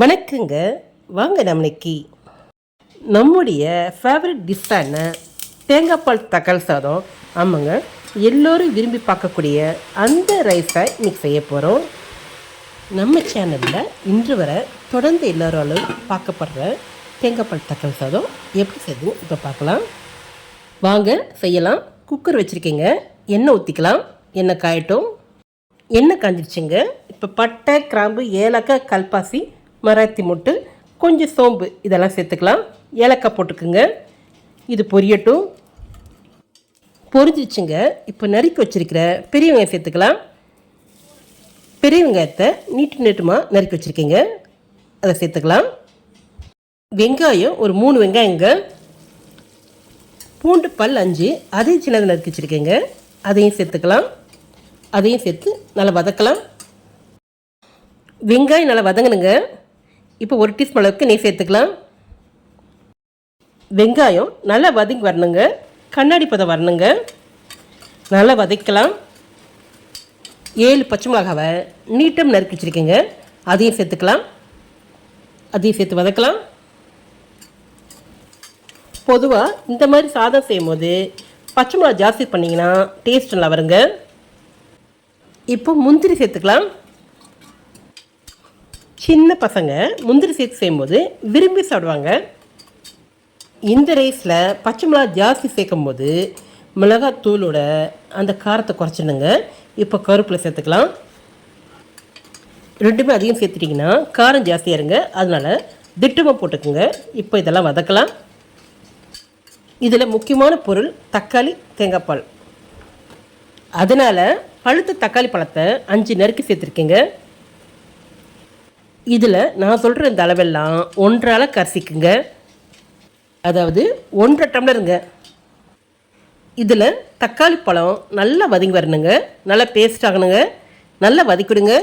வணக்கங்க. வாங்க நம்மளைக்கு நம்முடைய ஃபேவரட் டிஷ்ஷான தேங்காய்பால் தக்காளி சாதம். ஆமாங்க. எல்லோரும் விரும்பி பார்க்கக்கூடிய அந்த ரைஸை இன்றைக்கி செய்ய போகிறோம் நம்ம சேனலில் இன்று வரை தொடர்ந்து எல்லோராலும் பார்க்கப்படுற தேங்காய்பால் தக்காளி சாதம் எப்படி செய்யுது இப்போ பார்க்கலாம். வாங்க செய்யலாம். குக்கர் வச்சுருக்கீங்க. எண்ணெய் ஊற்றிக்கலாம் எண்ணெய் காயட்டும். எண்ணெய் காஞ்சிருச்சுங்க. இப்போ பட்டை கிராம்பு ஏலக்காய் கல்பாசி மராத்தி முட்டு கொஞ்சம் சோம்பு இதெல்லாம் சேர்த்துக்கலாம். ஏலக்காய் போட்டுக்குங்க. இது பொரியட்டும். பொரிஞ்சிச்சுங்க. இப்போ நறுக்கி வச்சிருக்கிற பெரிய வெங்காயம் சேர்த்துக்கலாம். பெரிய வெங்காயத்தை நீட்டு நீட்டுமாக நறுக்கி வச்சுருக்கீங்க. அதை சேர்த்துக்கலாம். வெங்காயம் ஒரு மூணு வெங்காயங்க. பூண்டு பல் அஞ்சு. அதையும் சின்னதாக நறுக்கி வச்சுருக்கீங்க. அதையும் சேர்த்துக்கலாம். அதையும் சேர்த்து நல்லா வதக்கலாம். வெங்காயம் நல்லா வதங்கணுங்க. இப்போ ஒரு டீஸ்பூன் அளவுக்கு நெய் சேர்த்துக்கலாம். வெங்காயம் நல்லா வதங்கி வரணுங்க. கண்ணாடி பதம் வரணுங்க. நல்லா வதக்கலாம். ஏழு பச்சை மிளகாவை நீட்டம் நறுக்கி வச்சுருக்கீங்க. அதையும் சேர்த்துக்கலாம். அதையும் சேர்த்து வதக்கலாம். பொதுவாக இந்த மாதிரி சாதம் செய்யும்போது பச்சை மிளகா ஜாஸ்தி பண்ணிங்கன்னா டேஸ்ட் நல்லா வருங்க. இப்போ முந்திரி சேர்த்துக்கலாம். சின்ன பசங்க முந்திரி சேர்த்து செய்யும்போது விரும்பி சாப்பிடுவாங்க. இந்த ரைஸில் பச்சை மிளகா ஜாஸ்தி சேர்க்கும் போது மிளகாத்தூளோட அந்த காரத்தை குறைச்சிடுங்க. இப்போ கருப்பில் சேர்த்துக்கலாம். ரெண்டுமே அதிகம் சேர்த்துட்டிங்கன்னா காரம் ஜாஸ்தியாக இருங்க. அதனால் திட்டமாக போட்டுக்குங்க. இப்போ இதெல்லாம் வதக்கலாம். இதில் முக்கியமான பொருள் தக்காளி தேங்காய் பால். அதனால் பழுத்த தக்காளி பழத்தை அஞ்சு நறுக்கி சேர்த்துருக்கீங்க. இதில் நான் சொல்கிற இந்த அளவெல்லாம் ஒன்றரை அளவு அதாவது ஒன்றரை டம்ளருங்க. இதில் தக்காளி பழம் நல்லா வதங்கி வரணுங்க. நல்லா பேஸ்ட் ஆகணுங்க. நல்லா வதக்கிடுங்க.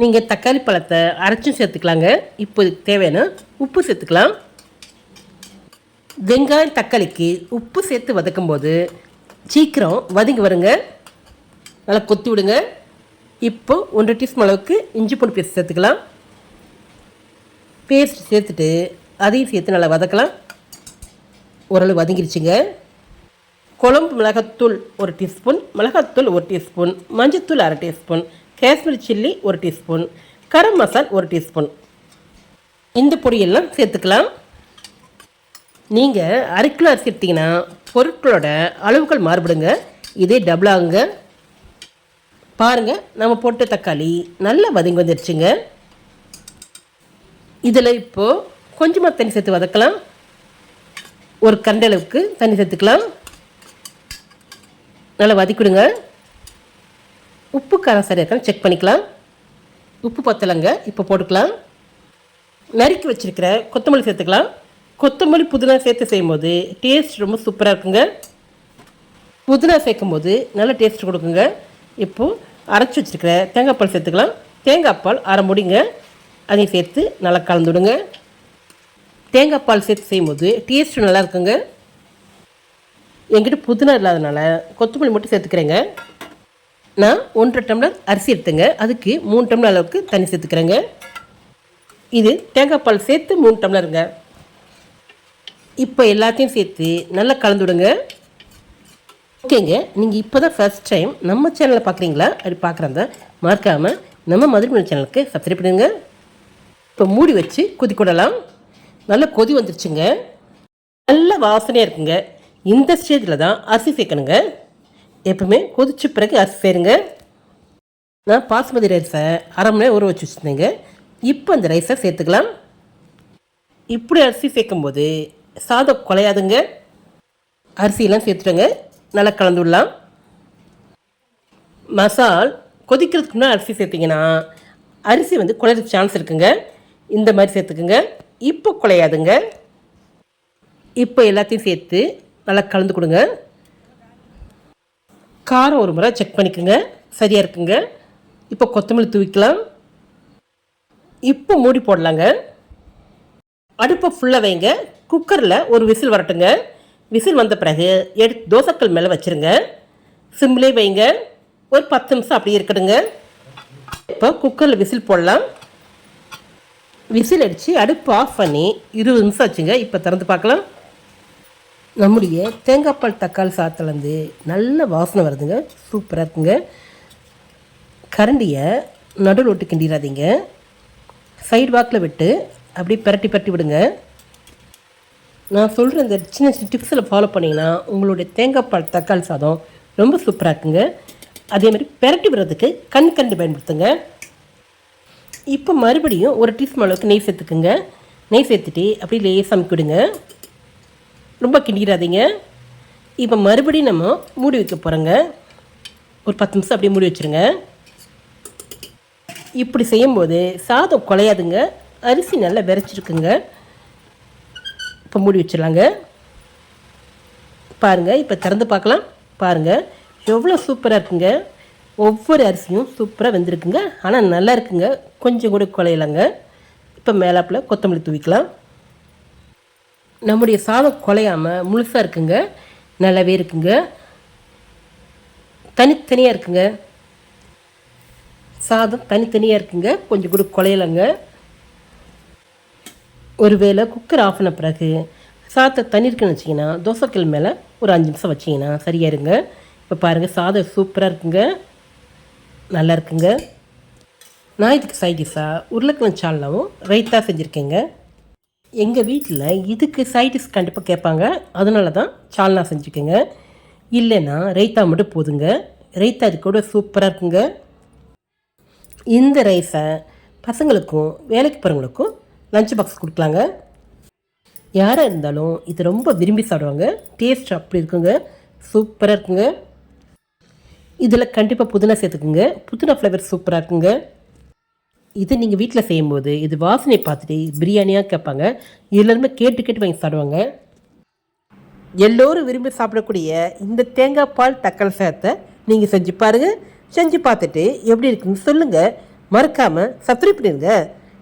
நீங்கள் தக்காளி பழத்தை அரைச்சும் சேர்த்துக்கலாங்க. இப்போ தேவையான உப்பு சேர்த்துக்கலாம். வெங்காயம் தக்காளிக்கு உப்பு சேர்த்து வதக்கும்போது சீக்கிரம் வதங்கி வருங்க. நல்லா கொத்தி விடுங்க. இப்போ ஒன்றரை டீஸ்பூன் அளவுக்கு இஞ்சி பூண்டு பேஸ்ட் சேர்த்துக்கலாம். பேஸ்ட் சேர்த்துட்டு அதையும் சேர்த்து நல்லா வதக்கலாம். ஓரளவு வதங்கிருச்சுங்க. குழம்பு மிளகாத்தூள் ஒரு டீஸ்பூன் மிளகாத்தூள் ஒரு டீஸ்பூன் மஞ்சத்தூள் அரை டீஸ்பூன் காஷ்மீர் சில்லி ஒரு டீஸ்பூன் கரம் மசால் ஒரு டீஸ்பூன். இந்த பொடியெல்லாம் சேர்த்துக்கலாம். நீங்கள் அரை கிலோ அரிசி எடுத்தீங்கன்னா பொருட்களோட அளவுகள் மாறுபடுங்க. இதே டபுள் ஆகுங்க. பாருங்கள் நம்ம போட்ட தக்காளி நல்லா வதங்கி வந்துடுச்சுங்க இதில் இப்போது கொஞ்சமாக தண்ணி சேர்த்து வதக்கலாம். ஒரு கண்டளவுக்கு அளவுக்கு தண்ணி சேர்த்துக்கலாம். நல்லா வதக்கிடுங்க. உப்பு காரம் சரியாக இருக்கான்னு செக் பண்ணிக்கலாம். உப்பு பத்தலைங்க இப்போ போட்டுக்கலாம். நறுக்கி வச்சுருக்கிற கொத்தமல்லி சேர்த்துக்கலாம். கொத்தமல்லி புதினா சேர்த்து செய்யும்போது டேஸ்ட் ரொம்ப சூப்பராக இருக்குங்க. புதினா சேர்க்கும்போது நல்ல டேஸ்ட் கொடுக்குங்க. இப்போது அரைச்சி வச்சுருக்கிற தேங்காய் பால் சேர்த்துக்கலாம். தேங்காய் பால் அரை முடிங்க. அதையும் சேர்த்து நல்லா கலந்து விடுங்க. தேங்காய் பால் சேர்த்து செய்யும்போது டேஸ்ட் நல்லா இருக்குங்க. என்கிட்ட புதினா இல்லாதனால கொத்தமல்லி மட்டும் சேர்த்துக்கிறேங்க. நான் ஒன்றரை டம்ளர் அரிசி எடுத்துங்க. அதுக்கு மூணு டம்ளர் அளவுக்கு தண்ணி சேர்த்துக்கிறேங்க. இது தேங்காய் பால் சேர்த்து மூணு டம்ளருங்க. இப்போ எல்லாத்தையும் சேர்த்து நல்லா கலந்து விடுங்க. ஓகேங்க. நீங்கள் இப்போ தான் ஃபஸ்ட் டைம் நம்ம சேனலை பார்க்குறீங்களா அப்படி பார்க்குறத மறக்காமல் நம்ம மதுரை சேனலுக்கு சப்ஸ்கிரைப் பண்ணுங்க. இப்போ மூடி வச்சு கொதி கொடலாம். நல்லா கொதி வந்துருச்சுங்க. நல்ல வாசனையாக இருக்குங்க. இந்த ஸ்டேஜில் தான் அரிசி சேர்க்கணுங்க. எப்பவுமே கொதிச்ச பிறகு அரிசி சேருங்க நான் பாஸ்மதி ரைஸை அரை மணி நேரம் ஊற வச்சு வச்சுருந்தேங்க. இப்போ அந்த ரைஸை சேர்த்துக்கலாம். இப்படி அரிசி சேர்க்கும்போது சாதம் குலையாதுங்க அரிசியெல்லாம் சேர்த்துட்டோங்க நல்லா கலந்து விடலாம் மசால் கொதிக்கிறதுக்கு முன்னாடி அரிசி சேர்த்திங்கன்னா அரிசி வந்து குழையிறதுக்கு சான்ஸ் இருக்குங்க. இந்த மாதிரி சேர்த்துக்குங்க. இப்போ குலையாதுங்க. இப்போ எல்லாத்தையும் சேர்த்து நல்லா கலந்து கொடுங்க. காரம் ஒரு முறை செக் பண்ணிக்கோங்க. சரியாக இருக்குங்க. இப்போ கொத்தமல்லி தூவிக்கலாம். இப்போ மூடி போடலாங்க. அடுப்பை ஃபுல்லாக வைங்க. குக்கரில் ஒரு விசில் வரட்டுங்க. விசில் வந்த பிறகு எடுத்து தோசைக்கல் மேலே வச்சுருங்க. சிம்லே வைங்க. ஒரு பத்து நிமிஷம் அப்படியே இருக்கணுங்க இப்போ குக்கரில் விசில் போடலாம். விசில் அடித்து அடுப்பு ஆஃப் பண்ணி இருபது நிமிஷம் ஆச்சுங்க. இப்போ திறந்து பார்க்கலாம். நம்முடைய தேங்காய் பால் தக்காளி சாத்துலேருந்து நல்ல வாசனை வருதுங்க. சூப்பராக இருக்குங்க. கரண்டியை நடுவில் விட்டு கிண்டிடாதீங்க. சைடு வாக்கில் விட்டு அப்படியே பிரட்டி பரட்டி விடுங்க. நான் சொல்கிற இந்த சின்ன சின்ன டிப்ஸில் ஃபாலோ பண்ணிங்கன்னா உங்களுடைய தேங்காய் பால் தக்காளி சாதம் ரொம்ப சூப்பராக இருக்குங்க. அதே மாதிரி பிரட்டி விடுறதுக்கு கண் கண்டு பயன்படுத்துங்க. இப்போ மறுபடியும் ஒரு டீஸ்பூன் அளவுக்கு நெய் சேர்த்துக்குங்க. நெய் சேர்த்துட்டு அப்படியே லேசாக அமுக்கிவிடுங்க ரொம்ப கிண்டிடாதீங்க. இப்போ மறுபடியும் நம்ம மூடி வைக்க போகிறோங்க ஒரு பத்து நிமிஷம் அப்படியே மூடி வச்சுருங்க. இப்படி செய்யும்போது சாதம் குலையாதுங்க. அரிசி நல்லா விரைச்சிருக்குங்க. இப்போ மூடி வச்சிடலாங்க. பாருங்கள் இப்போ திறந்து பார்க்கலாம். பாருங்கள் எவ்வளோ சூப்பராக இருக்குங்க. ஒவ்வொரு அரிசியும் சூப்பராக வெந்திருக்குங்க. ஆனால் நல்லா இருக்குங்க. கொஞ்சம் கூட குலையிலங்க. இப்போ மேலாப்பில் கொத்தமல்லி தூவிக்கலாம். நம்முடைய சாதம் குலையாமல் முழுசாக இருக்குங்க. நல்லாவே இருக்குங்க. தனித்தனியாக இருக்குங்க. சாதம் தனித்தனியாக இருக்குங்க. கொஞ்சம் கூட குலையிலங்க. ஒருவேளை குக்கர் ஆஃப் பண்ண பிறகு சாதத்தை தண்ணிருக்குன்னு வச்சிங்கன்னா தோசைக்கல் மேலே ஒரு அஞ்சு நிமிஷம் வச்சிங்கன்னா சரியாக இருங்க. இப்போ பாருங்கள் சாதம் சூப்பராக இருக்குங்க. நல்லா இருக்குங்க. நான் இதுக்கு சைடிஷாக உருளைக்கிழங்கு சால்னாவும் ரைத்தா செஞ்சுருக்கேங்க. எங்கள் வீட்டில் இதுக்கு சைடிஷ் கண்டிப்பாக கேட்பாங்க. அதனால தான் சால்னா செஞ்சுக்கோங்க இல்லைன்னா ரைத்தா மட்டும் போதுங்க. ரைத்தா இது கூட சூப்பராக இருக்குங்க. இந்த ரைஸை பசங்களுக்கும் வேலைக்கு போகிறவங்களுக்கும் லஞ்ச் பாக்ஸ் கொடுக்கலாங்க. யாராக இருந்தாலும் இது ரொம்ப விரும்பி சாப்பிடுவாங்க. டேஸ்ட் அப்படி இருக்குங்க. சூப்பராக இருக்குங்க. இதில் கண்டிப்பாக புதினா சேர்த்துக்குங்க. புதினா ஃப்ளேவர் சூப்பராக இருக்குங்க. இது நீங்கள் வீட்டில் செய்யும்போது இது வாசனை பார்த்துட்டு பிரியாணியாக கேட்பாங்க. இதுலேருந்து கேட்டு கேட்டு வாங்கி சாப்பிடுவாங்க. எல்லோரும் விரும்பி சாப்பிடக்கூடிய இந்த தேங்காய் பால் தக்காளி சாதத்தை நீங்கள் செஞ்சு பாருங்கள் செஞ்சு பார்த்துட்டு எப்படி இருக்குன்னு சொல்லுங்கள் மறக்காமல் சப்ஸ்கிரைப் பண்ணிடுங்க.